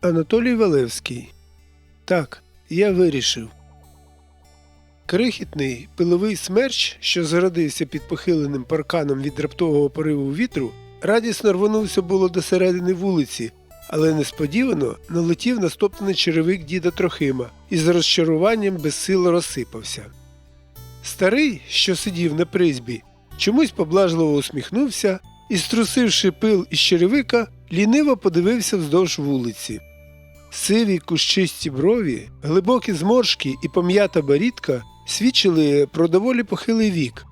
Анатолій Валевський. Так, я вирішив. Крихітний пиловий смерч, що зародився під похиленим парканом від раптового пориву вітру, радісно рвонувся було до середини вулиці, але несподівано налетів на стоптаний черевик діда Трохима і з розчаруванням безсило розсипався. Старий, що сидів на призбі, чомусь поблажливо усміхнувся і, струсивши пил із черевика, ліниво подивився вздовж вулиці. Сиві кущисті брові, глибокі зморшки і пом'ята барідка свідчили про доволі похилий вік,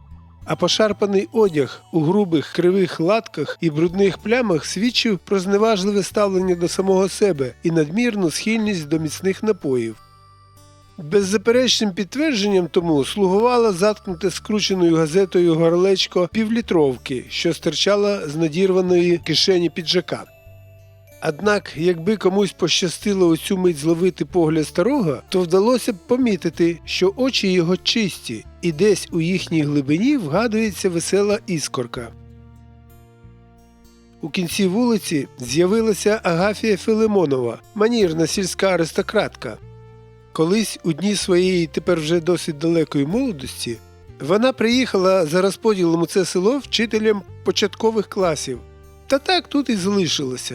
а пошарпаний одяг у грубих кривих латках і брудних плямах свідчив про зневажливе ставлення до самого себе і надмірну схильність до міцних напоїв. Беззаперечним підтвердженням тому слугувало заткнуте скрученою газетою горлечко півлітровки, що стирчала з надірваної кишені піджака. Однак, якби комусь пощастило у мить зловити погляд старого, то вдалося б помітити, що очі його чисті, і десь у їхній глибині вгадується весела іскорка. У кінці вулиці з'явилася Агафія Филимонова, манірна сільська аристократка. Колись у дні своєї тепер вже досить далекої молодості вона приїхала за розподілом у це село вчителем початкових класів. Та так тут і залишилося.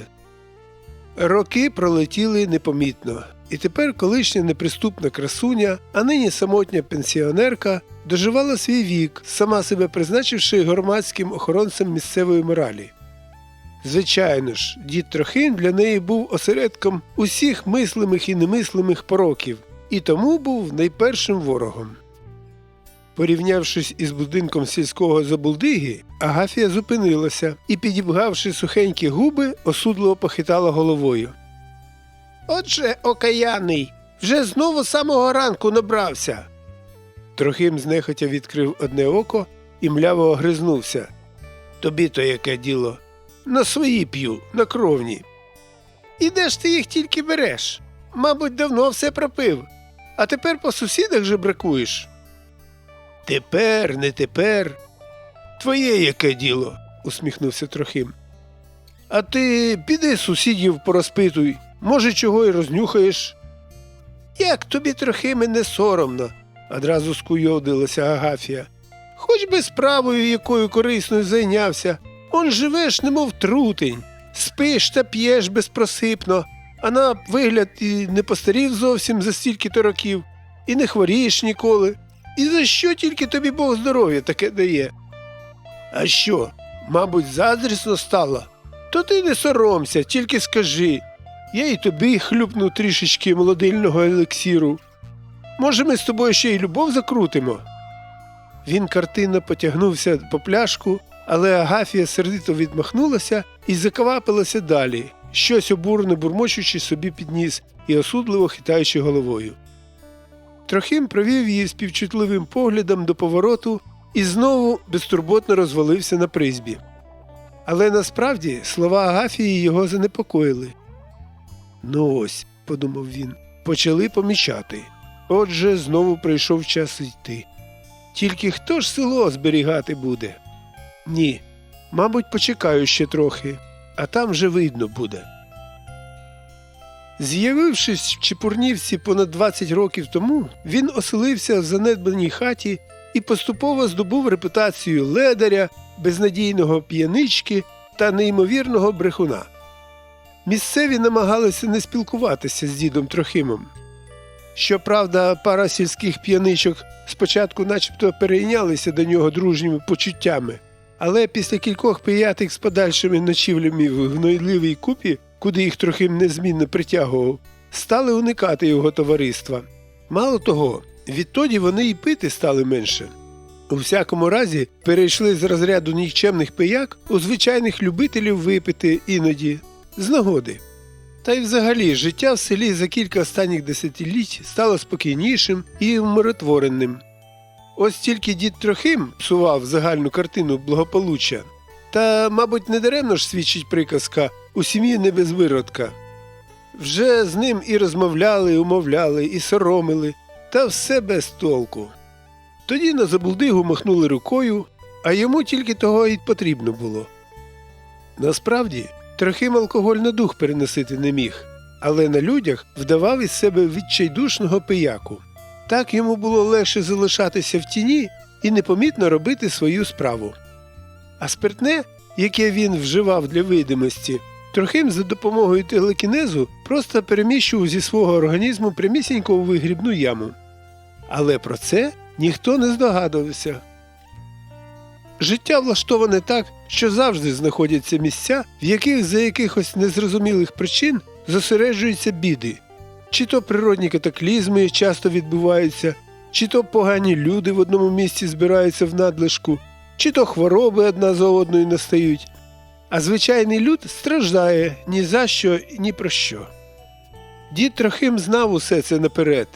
Роки пролетіли непомітно, і тепер колишня неприступна красуня, а нині самотня пенсіонерка, доживала свій вік, сама себе призначивши громадським охоронцем місцевої моралі. Звичайно ж, дід Трохим для неї був осередком усіх мислимих і немислимих пороків, і тому був найпершим ворогом. Порівнявшись із будинком сільського забулдиги, Агафія зупинилася і, підібгавши сухенькі губи, осудливо похитала головою. Отже, окаяний, вже знову самого ранку набрався. Трохим знехотя відкрив одне око і мляво огризнувся. Тобі то яке діло? На свої п'ю, на кровні. І де ж ти їх тільки береш? Мабуть, давно все пропив, а тепер по сусідах же бракуєш. Тепер, не тепер. Твоє яке діло, усміхнувся Трохим. А ти піди сусідів порозпитуй, може, чого й рознюхаєш. Як тобі Трохиме не соромно, одразу скуйовдилася Агафія. Хоч би справою якою корисною зайнявся, он живеш, немов трутень, спиш та п'єш безпросипно, а на вигляд і не постарів зовсім за стільки-то років, і не хворієш ніколи. І за що тільки тобі Бог здоров'я таке дає? А що, мабуть, заздрісно стало? То ти не соромся, тільки скажи. Я й тобі хлюпну трішечки молодильного елексіру. Може, ми з тобою ще й любов закрутимо? Він картинно потягнувся по пляшку, але Агафія сердито відмахнулася і заквапилася далі, щось обурно бурмочучи собі під ніс і осудливо хитаючи головою. Трохим провів її співчутливим поглядом до повороту і знову безтурботно розвалився на призбі. Але насправді слова Агафії його занепокоїли. Ну ось, подумав він, почали помічати. Отже, знову прийшов час йти. Тільки хто ж село зберігати буде? Ні, мабуть, почекаю ще трохи, а там вже видно буде. З'явившись в Чепурнівці понад 20 років тому, він оселився в занедбаній хаті і поступово здобув репутацію ледаря, безнадійного п'янички та неймовірного брехуна. Місцеві намагалися не спілкуватися з дідом Трохимом. Щоправда, пара сільських п'яничок спочатку начебто перейнялися до нього дружніми почуттями, але після кількох пиятих з подальшими ночівлями в гнойливій купі куди їх трохи незмінно притягував, стали уникати його товариства. Мало того, відтоді вони й пити стали менше. У всякому разі, перейшли з розряду нікчемних пияк у звичайних любителів випити іноді з нагоди. Та й взагалі життя в селі за кілька останніх десятиліть стало спокійнішим і умиротвореним. Ось тільки дід Трохим псував загальну картину благополуччя. Та, мабуть, недаремно ж свідчить приказка у сім'ї не без виродка. Вже з ним і розмовляли, і умовляли, і соромили, та все без толку. Тоді на забулдигу махнули рукою, а йому тільки того й потрібно було. Насправді, Трохим алкоголь на дух переносити не міг, але на людях вдавав із себе відчайдушного пияку. Так йому було легше залишатися в тіні і непомітно робити свою справу. А спиртне, яке він вживав для видимості, Трохим за допомогою телекінезу просто переміщував зі свого організму прямісінько у вигрібну яму. Але про це ніхто не здогадувався. Життя влаштоване так, що завжди знаходяться місця, в яких за якихось незрозумілих причин зосереджуються біди, чи то природні катаклізми часто відбуваються, чи то погані люди в одному місці збираються в надлишку, чи то хвороби одна за одною настають а звичайний люд страждає ні за що, ні про що. Дід Трохим знав усе це наперед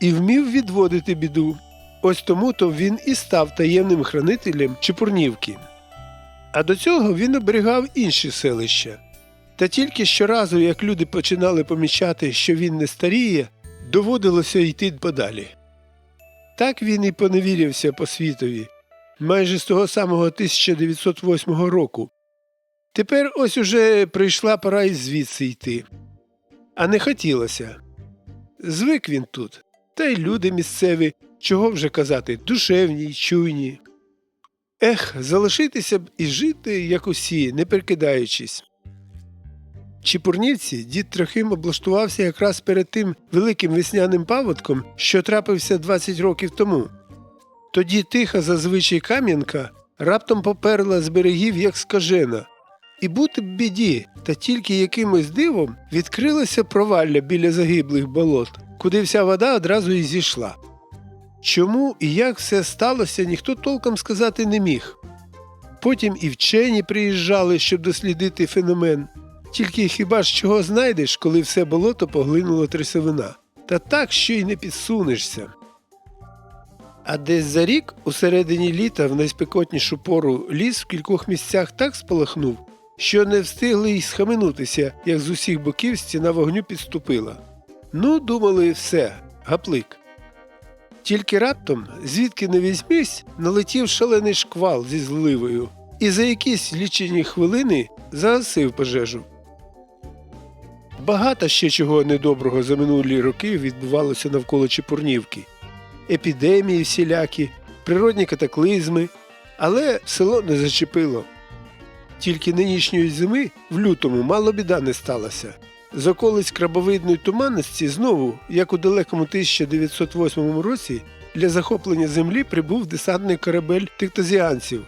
і вмів відводити біду. Ось тому то він і став таємним хранителем Чепурнівки. А до цього він оберігав інші селища. Та тільки щоразу, як люди починали помічати, що він не старіє, доводилося йти подалі. Так він і поневірявся по світові майже з того самого 1908 року, Тепер ось уже прийшла пора і звідси йти. А не хотілося. Звик він тут, та й люди місцеві, чого вже казати, душевні й чуйні. Ех, залишитися б і жити, як усі, не прикидаючись. Чіпурнівці дід Трохим облаштувався якраз перед тим великим весняним паводком, що трапився 20 років тому. Тоді тиха зазвичай Кам'янка раптом поперла з берегів, як скажена. І бути б біді, та тільки якимось дивом відкрилося провалля біля загиблих болот, куди вся вода одразу і зійшла. Чому і як все сталося, ніхто толком сказати не міг. Потім і вчені приїжджали, щоб дослідити феномен. Тільки хіба ж чого знайдеш, коли все болото поглинуло трясовина, та так, що й не підсунешся. А десь за рік, у середині літа, в найспекотнішу пору, ліс в кількох місцях так спалахнув, що не встигли й схаменутися, як з усіх боків стіна вогню підступила. Ну, думали, все, гаплик. Тільки раптом, звідки не візьмись, налетів шалений шквал зі зливою і за якісь лічені хвилини загасив пожежу. Багато ще чого недоброго за минулі роки відбувалося навколо Чепурнівки епідемії всілякі, природні катаклизми, але село не зачепило. Тільки нинішньої зими в лютому мало біда не сталося. З околиць крабовидної туманності знову, як у далекому 1908 році, для захоплення землі прибув десантний корабель тиктозіанців.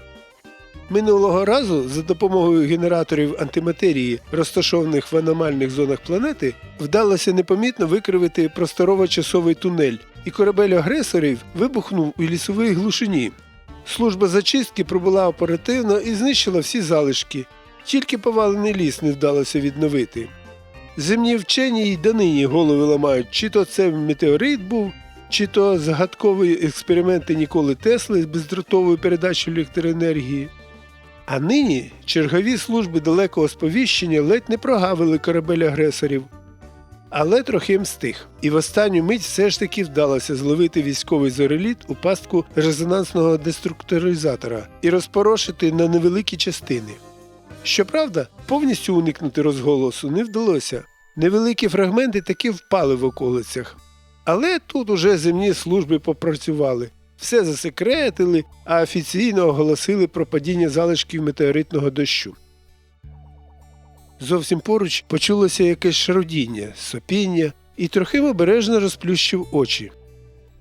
Минулого разу за допомогою генераторів антиматерії, розташованих в аномальних зонах планети, вдалося непомітно викривити просторово-часовий тунель, і корабель агресорів вибухнув у лісовій глушині. Служба зачистки пробула оперативно і знищила всі залишки, тільки повалений ліс не вдалося відновити. Земні вчені й донині голови ламають, чи то це метеорит був, чи то загадкові експерименти Ніколи Тесли з бездротовою передачею електроенергії. А нині чергові служби далекого сповіщення ледь не прогавили корабель агресорів. Але трохи мстиг. І в останню мить все ж таки вдалося зловити військовий зореліт у пастку резонансного деструкторизатора і розпорошити на невеликі частини. Щоправда, повністю уникнути розголосу не вдалося. Невеликі фрагменти таки впали в околицях. Але тут уже земні служби попрацювали, все засекретили, а офіційно оголосили про падіння залишків метеоритного дощу. Зовсім поруч почулося якесь шародіння, сопіння і трохи обережно розплющив очі.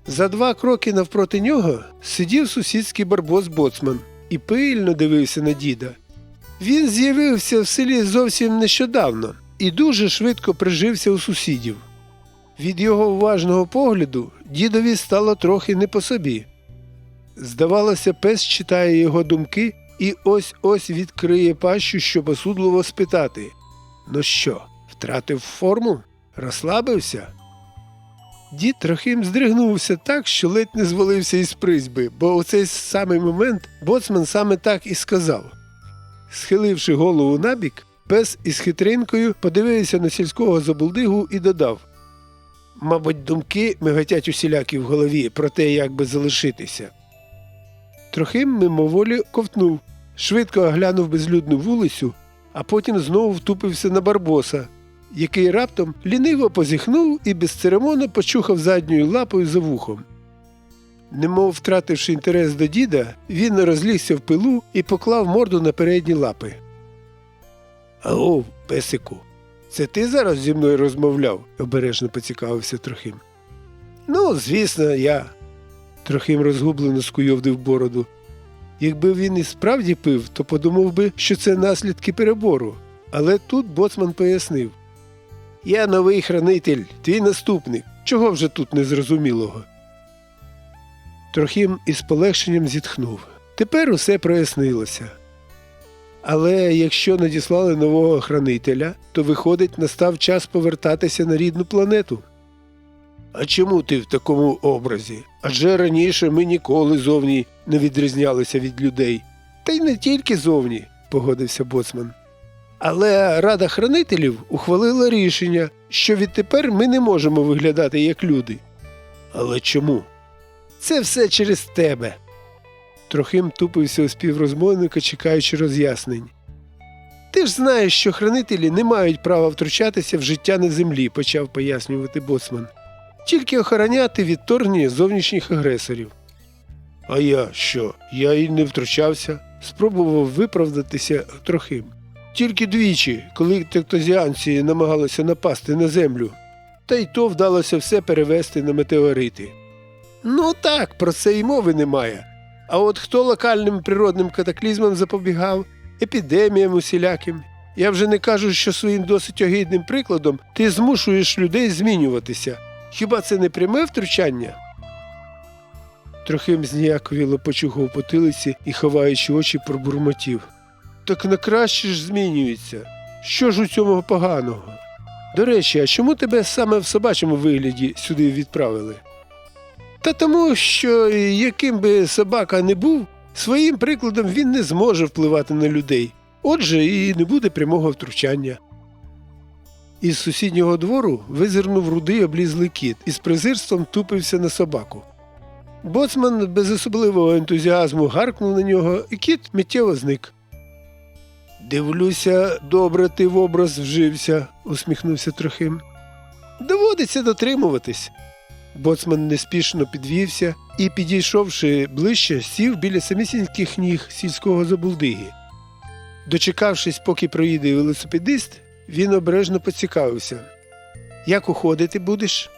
За два кроки навпроти нього сидів сусідський барбос боцман і пильно дивився на діда. Він з'явився в селі зовсім нещодавно і дуже швидко прижився у сусідів. Від його уважного погляду дідові стало трохи не по собі. Здавалося, пес читає його думки і ось ось відкриє пащу, щоб осудливо спитати Ну що, втратив форму? Розслабився? Дід трохим здригнувся так, що ледь не звалився із призьби, бо у цей самий момент боцман саме так і сказав. Схиливши голову набік, пес із хитринкою подивився на сільського забулдигу і додав Мабуть, думки миготять усілякі в голові про те, як би залишитися. Трохим мимоволі ковтнув, швидко оглянув безлюдну вулицю, а потім знову втупився на барбоса який раптом ліниво позіхнув і безцеремонно почухав задньою лапою за вухом. Немов втративши інтерес до діда, він розлігся в пилу і поклав морду на передні лапи. Алло, песику, це ти зараз зі мною розмовляв? обережно поцікавився Трохим. Ну, звісно, я. Трохим розгублено скуйовдив бороду. Якби він і справді пив, то подумав би, що це наслідки перебору. Але тут боцман пояснив Я новий хранитель, твій наступник. Чого вже тут незрозумілого? Трохим із полегшенням зітхнув. Тепер усе прояснилося. Але якщо надіслали нового хранителя, то виходить, настав час повертатися на рідну планету. А чому ти в такому образі? Адже раніше ми ніколи зовні не відрізнялися від людей. Та й не тільки зовні, погодився боцман. Але Рада хранителів ухвалила рішення, що відтепер ми не можемо виглядати як люди. Але чому? Це все через тебе. Трохим тупився у співрозмовника, чекаючи роз'яснень. Ти ж знаєш, що хранителі не мають права втручатися в життя на землі, почав пояснювати боцман. Тільки охороняти від вторгнення зовнішніх агресорів. А я що? Я й не втручався, спробував виправдатися трохим. Тільки двічі, коли тектозіанці намагалися напасти на землю, та й то вдалося все перевести на метеорити. Ну так, про це й мови немає. А от хто локальним природним катаклізмам запобігав, епідеміям усіляким. Я вже не кажу, що своїм досить огидним прикладом ти змушуєш людей змінюватися. Хіба це не пряме втручання? Трохим зніяковіло почухав потилиці і, ховаючи очі, пробурмотів. Так на краще ж змінюється. Що ж у цьому поганого? До речі, а чому тебе саме в собачому вигляді сюди відправили? Та тому, що яким би собака не був, своїм прикладом він не зможе впливати на людей. Отже, і не буде прямого втручання. Із сусіднього двору визирнув рудий облізлий кіт і з презирством тупився на собаку. Боцман без особливого ентузіазму гаркнув на нього, і кіт миттєво зник. Дивлюся, добре ти в образ вжився, усміхнувся Трохим. Доводиться дотримуватись. Боцман неспішно підвівся і, підійшовши ближче, сів біля самісіньких ніг сільського забулдиги. Дочекавшись, поки проїде велосипедист, він обережно поцікавився. Як уходити будеш?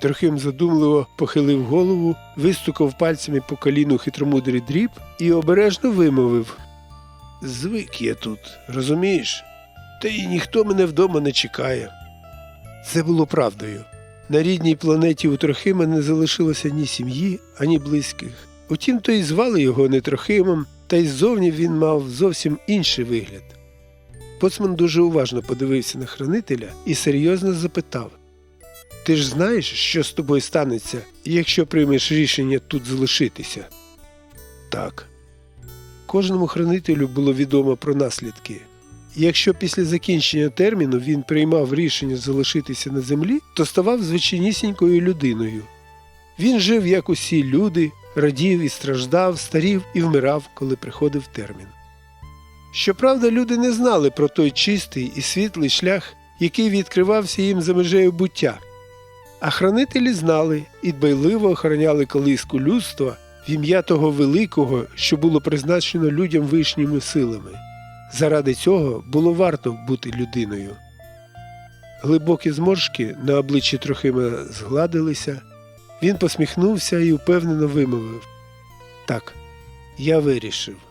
Трохим задумливо похилив голову, вистукав пальцями по коліну хитромудрий дріб і обережно вимовив. Звик я тут, розумієш? Та й ніхто мене вдома не чекає. Це було правдою. На рідній планеті у Трохима не залишилося ні сім'ї, ані близьких. Утім, то й звали його не Трохимом, та й ззовні він мав зовсім інший вигляд. Поцман дуже уважно подивився на хранителя і серйозно запитав Ти ж знаєш, що з тобою станеться, якщо приймеш рішення тут залишитися? Так. Кожному хранителю було відомо про наслідки. Якщо після закінчення терміну він приймав рішення залишитися на землі, то ставав звичайнісінькою людиною. Він жив, як усі люди, радів і страждав, старів і вмирав, коли приходив термін. Щоправда, люди не знали про той чистий і світлий шлях, який відкривався їм за межею буття. А хранителі знали і дбайливо охороняли колиску людства в ім'я того великого, що було призначено людям вишніми силами. Заради цього було варто бути людиною. Глибокі зморшки на обличчі Трохима згладилися. Він посміхнувся і упевнено вимовив Так, я вирішив.